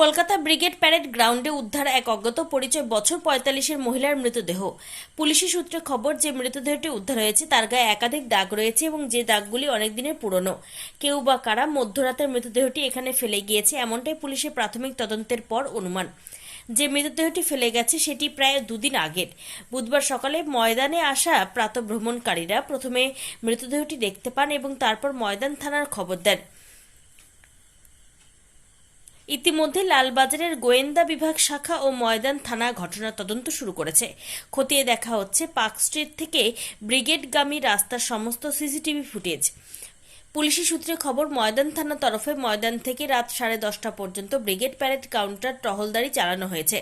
Kolkata brigade parade গ্রাউন্ডে উদ্ধার এক অজ্ঞাত পরিচয় বছর পঁয়তাল্লিশের মহিলার মৃতদেহ। পুলিশি সূত্রে খবর, যে মৃতদেহটি উদ্ধার হয়েছে তার গায়ে একাধিক দাগ রয়েছে এবং যে দাগগুলি অনেক দিনের পুরনো। কেউ বা কারা মধ্যরাতের মৃতদেহটি এখানে ফেলে গিয়েছে এমনটাই পুলিশের প্রাথমিক তদন্তের পর অনুমান। যে মৃতদেহটি ফেলে গেছে সেটি প্রায় দুদিন আগের। বুধবার সকালে ময়দানে আসা প্রাতভ্রমণকারীরা প্রথমে মৃতদেহটি দেখতে পান এবং তারপর ময়দান থানার খবর দেন। ইতিমধ্যে লালবাজারের গোয়েন্দা বিভাগ শাখা ও ময়দান থানা ঘটনার তদন্ত শুরু করেছে। খতিয়ে দেখা হচ্ছে পার্ক স্ট্রিট থেকে ব্রিগেডগামী রাস্তার সমস্ত সিসিটিভি ফুটেজ। পুলিশি সূত্রে খবর, ময়দান থানা তরফে ময়দান থেকে রাত সাড়ে দশটা পর্যন্ত ব্রিগেড প্যারেড কাউন্টার টহলদারি চালানো হয়েছে।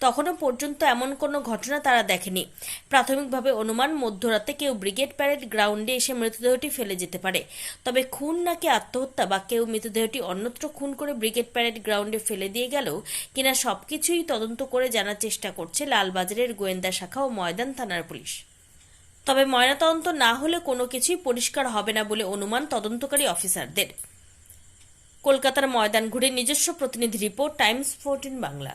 তখনও পর্যন্ত এমন কোনো ঘটনা তারা দেখেনি। প্রাথমিকভাবে অনুমান, মধ্যরাতে কেউ ব্রিগেড প্যারেড গ্রাউন্ডে এসে মৃতদেহটি ফেলে যেতে পারে। তবে খুন নাকি আত্মহত্যা বা কেউ মৃতদেহটি অন্যত্র খুন করে ব্রিগেড প্যারেড গ্রাউন্ডে ফেলে দিয়ে গেল কিনা সবকিছুই তদন্ত করে জানার চেষ্টা করছে লালবাজারের গোয়েন্দা শাখা ও ময়দান থানার পুলিশ। তবে ময়নাতদন্ত না হলে কোনো কিছুই পরিষ্কার হবে না বলে অনুমান তদন্তকারী অফিসারদের। কলকাতার ময়দান ঘুরে নিজস্ব প্রতিনিধি রিপোর্ট, টাইমস ফোরটিন বাংলা।